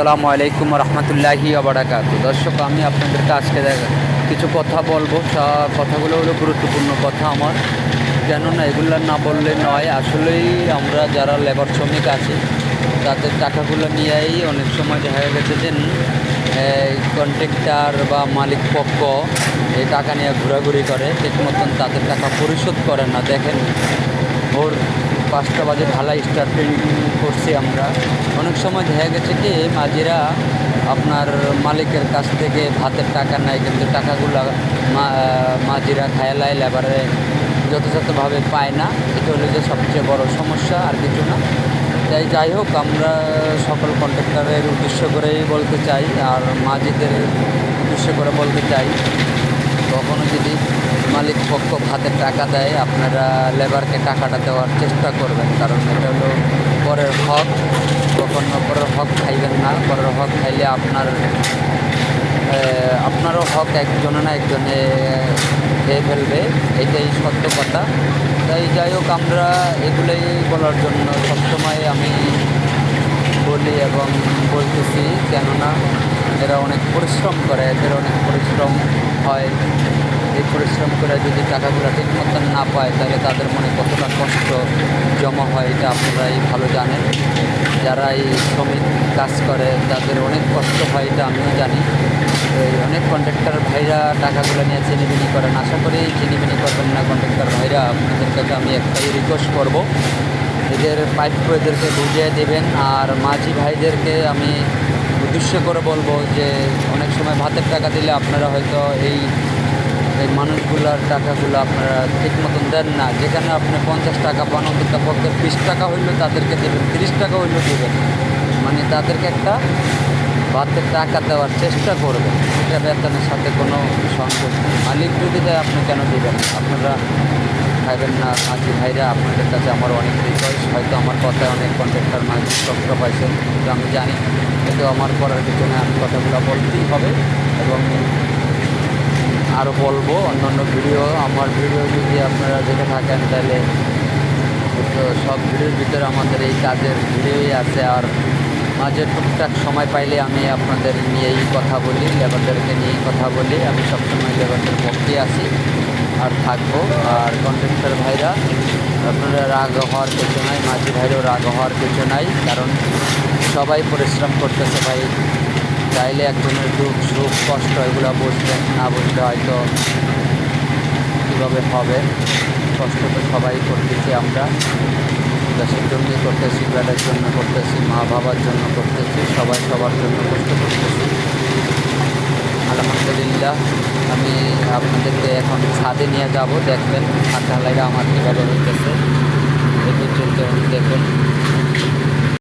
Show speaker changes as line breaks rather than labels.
আসসালামু আলাইকুম রহমতুল্লাহি আবরাকাত দর্শক, আমি আপনাদেরকে আজকে দেখ- কিছু কথা বলব। কথাগুলো হলো গুরুত্বপূর্ণ কথা আমার। কেননা এগুলো না বললে নয়। আসলেই আমরা যারা লেবার শ্রমিক আছি, তাদের টাকাগুলো নিয়েই অনেক সময় দেখা গেছে যে কন্ট্রাক্টার বা মালিক পক্ষ এই টাকা নিয়ে ঘোরাঘুরি করে। ঠিক মতন তাদের টাকা পরিশোধ করে না। দেখেন, ভোর পাঁচটা বাজে ঢালাই স্টার্টিং করছি আমরা। অনেক সময় দেখা গেছে কি, মাঝিরা আপনার মালিকের কাছ থেকে ভাতের টাকা নেয়, কিন্তু টাকাগুলো মাঝিরা খায়ালায় লেবারে যথাযথভাবে পায় না। এটা হলো যে সবচেয়ে বড় সমস্যা, আর কিছু না। তাই যাই হোক, আমরা সকল কন্ট্রাক্টরের উদ্দেশ্য করেই বলতে চাই, আর মাঝিদের উদ্দেশ্য করে বলতে চাই কখনো যদি মালিক পক্ষ হাতে টাকা দেয়, আপনারা লেবারকে টাকাটা দেওয়ার চেষ্টা করবেন। কারণ এটা হলো পরের হক। কখনো পরের হক খাইবেন না। পরের হক খাইলে আপনার আপনারও হক একজনে না একজনে খেয়ে ফেলবে। এটাই সত্য কথা। তাই যাই হোক, আমরা এগুলোই বলার জন্য সবসময় আমি বলি এবং বলতেছি, কেননা এরা অনেক পরিশ্রম করে, এদের অনেক পরিশ্রম হয় এই পরিশ্রম করে যদি টাকাগুলো ঠিক মতন না পায়, তাহলে তাদের মনে কতটা কষ্ট জমা হয় এটা আপনারাই ভালো জানেন। যারা এই শ্রমিক কাজ করে, তাদের অনেক কষ্ট হয় এটা আমিও জানি। এই অনেক কন্ট্রাক্টর ভাইরা টাকাগুলো নিয়ে চিনিবিনি করেন। আশা করি চিনিবিনি করবেন না কন্ট্রাক্টর ভাইরা। আপনাদের কাছে আমি একটাই রিকোয়েস্ট করব। এদের পাইপ এদেরকে বুঝিয়ে দেবেন, আর মাঝি ভাইদেরকে আমি উদ্দেশ্য করে বলব যে অনেক সময় ভাতের টাকা দিলে আপনারা হয়তো এই এই মানুষগুলোর টাকাগুলো আপনারা ঠিক মতন দেন না। যেখানে আপনি পঞ্চাশ টাকা পান, অন্তত পক্ষে বিশ টাকা হইলেও তাদেরকে দেবেন, তিরিশ টাকা হইলেও দেবেন। মানে তাদেরকে একটা ভাতের টাকা দেওয়ার চেষ্টা করবেন। এটা বেতনের সাথে কোনো সংযোগ মালিক যদি দেয়, আপনি কেন দেবেন আপনারা খাইবেন না, মাঝি ভাইরা, আপনাদের কাছে আমার অনেক রিকোয়েস্ট হয়তো আমার কথায় অনেক কন্ট্রাক্টর মাঝি কষ্ট পাইছেন আমি জানি কিন্তু আমার করার পিছনে আমি কথাগুলো বলতেই হবে এবং আরও বলব। অন্যান্য ভিডিও, আমার ভিডিও যদি আপনারা দেখে থাকেন, তাহলে সব ভিডিওর ভিতরে আমাদের এই কাজের ভিডিওই আছে। আর মাঝে টুকটাক সময় পাইলে আমি আপনাদের নিয়েই কথা বলি, লেবারদেরকে নিয়েই কথা বলি। আমি সবসময় লেবারদের পক্ষে আছি। আর থাকব। আর কন্ট্রাক্টর ভাইরা, আপনারা রাগ হওয়ার কিছু নাই, মাঝি ভাইরও রাগ হওয়ার কিছু নাই, কারণ সবাই পরিশ্রম করতেছে ভাই। চাইলে একজনের দুঃখ, সুখ, কষ্ট এগুলো বুঝবেন, না বুঝলে হয়তো কীভাবে হবে। কষ্ট তো সবাই করতেছি আমরা। দেশের জন্যই করতেছি বেড়ার জন্য করতেছি, মা বাবার জন্য করতেছি, সবাই সবার জন্য কষ্ট করতেছি। আলহামদুলিল্লাহ। আপনাদেরকে এখন ছাদে নিয়ে যাব দেখবেন আর লাগে আমার কীভাবে হইতেছে। এই পর্যন্ত দেখুন।